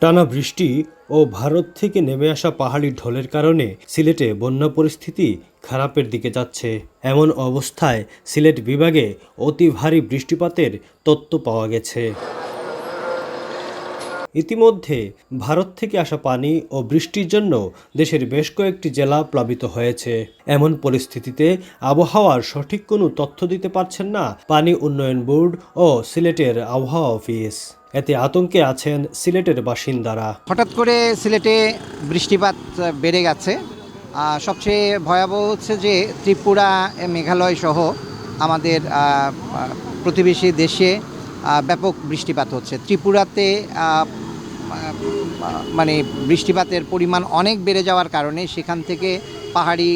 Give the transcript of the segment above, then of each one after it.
টানা বৃষ্টি ও ভারত থেকে নেমে আসা পাহাড়ি ঢলের কারণে সিলেটে বন্যা পরিস্থিতি খারাপের দিকে যাচ্ছে। এমন অবস্থায় সিলেট বিভাগে অতি ভারী বৃষ্টিপাতের তথ্য পাওয়া গেছে। ইতিমধ্যে ভারত থেকে আসা পানি ও বৃষ্টির জন্য দেশের বেশ কয়েকটি জেলা প্লাবিত হয়েছে। এমন পরিস্থিতিতে আবহাওয়ার সঠিক কোনো তথ্য দিতে পারছেন না পানি উন্নয়ন বোর্ড ও সিলেটের আবহাওয়া অফিস। এতে আতঙ্কে আছেন সিলেটের বাসিন্দারা। হঠাৎ করে সিলেটে বৃষ্টিপাত বেড়ে গেছে। সবচেয়ে ভয়াবহ হচ্ছে যে ত্রিপুরা, মেঘালয় সহ আমাদের প্রতিবেশী দেশে ব্যাপক বৃষ্টিপাত হচ্ছে। ত্রিপুরাতে মানে বৃষ্টিপাতের পরিমাণ অনেক বেড়ে যাওয়ার কারণে সেখান থেকে পাহাড়ি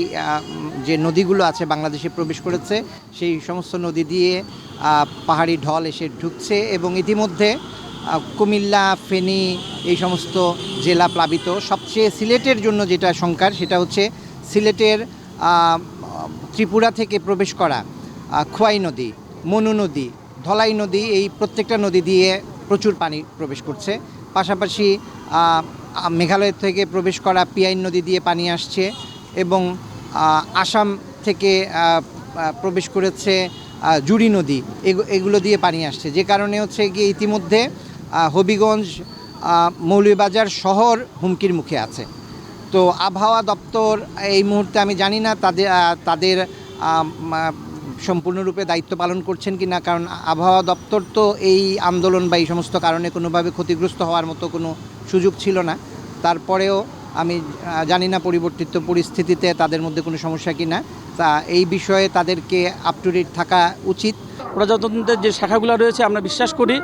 যে নদীগুলো আছে বাংলাদেশে প্রবেশ করেছে, সেই সমস্ত নদী দিয়ে পাহাড়ি ঢল এসে ঢুকছে এবং ইতিমধ্যে কুমিল্লা, ফেনী এই সমস্ত জেলা প্লাবিত। সবচেয়ে সিলেটের জন্য যেটা শঙ্কার, সেটা হচ্ছে সিলেটের ত্রিপুরা থেকে প্রবেশ করা খোয়াই নদী, মনু নদী, ধলাই নদী, এই প্রত্যেকটা নদী দিয়ে প্রচুর পানি প্রবেশ করছে। পাশাপাশি মেঘালয় থেকে প্রবেশ করা পিয়াইন নদী দিয়ে পানি আসছে এবং আসাম থেকে প্রবেশ করেছে জুড়ি নদী, এগু- এগুলো দিয়ে পানি আসছে। যে কারণে হচ্ছে গিয়ে ইতিমধ্যে হবিগঞ্জ মৌলভীবাজার শহর হুমকির মুখে আছে। তো আবহাওয়া দপ্তর এই মুহূর্তে আমি জানি না তাদের তাদের সম্পূর্ণরূপে দায়িত্ব পালন করছেন কি না কারণ আবহাওয়া দপ্তর তো এই আন্দোলন বা এই সমস্ত কারণে কোনোভাবে ক্ষতিগ্রস্ত হওয়ার মতো কোনো সুযোগ ছিল না। তারপরেও আমি জানি না পরিবর্তিত পরিস্থিতিতে তাদের মধ্যে কোনো সমস্যা কি না তা এই বিষয়ে তাদেরকে আপ টু ডেট থাকা উচিত। প্রজাতন্ত্রের যে শাখাগুলো রয়েছে, আমরা বিশ্বাস করি।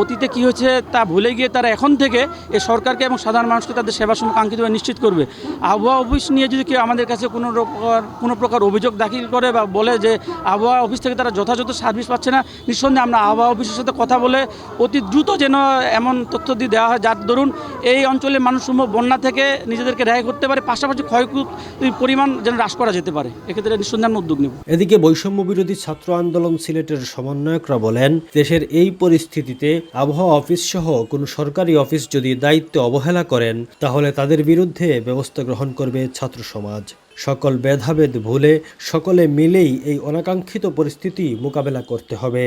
অতীতে কি হয়েছে তা ভুলে গিয়ে তারা এখন থেকে এ সরকারকে এবং সাধারণ মানুষকে তাদের সেবা কাঙ্ক্ষিতভাবে নিশ্চিত করবে। আবহাওয়া অফিস নিয়ে যদি কেউ আমাদের কাছে কোনো প্রকার কোনো প্রকার অভিযোগ দাখিল করে বা বলে যে আবহাওয়া অফিস থেকে তারা যথাযথ সার্ভিস পাচ্ছে না, নিঃসন্দেহে আমরা আবহাওয়া অফিসের সাথে কথা বলে অতি দ্রুত যেন এমন তথ্য দিয়ে দেওয়া হয়। যার দরুন এই অঞ্চলের মানুষসমূহ বন্যা থেকে নিজেদেরকে রেহাই করতে পারে, পাশাপাশি ক্ষয়ক্ষতির পরিমাণ যেন হ্রাস করা যেতে পারে। এক্ষেত্রে নিঃসন্দেহে আমরা উদ্যোগ নেব। এদিকে বৈষম্য বিরোধী ছাত্র আন্দোলন সিলেটের সমন্বয়করা বলেন, দেশের এই পরিস্থিতিতে আবহাওয়া অফিস সহ কোন সরকারি অফিস যদি দায়িত্ব অবহেলা করেন, তাহলে তাদের বিরুদ্ধে ব্যবস্থা গ্রহণ করবে ছাত্র সমাজ। সকল ভেদাভেদ ভুলে সকলে মিলেই এই অনাকাঙ্ক্ষিত পরিস্থিতি মোকাবেলা করতে হবে।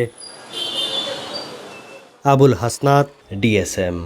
আবুল হাসনাত, ডিএসএম।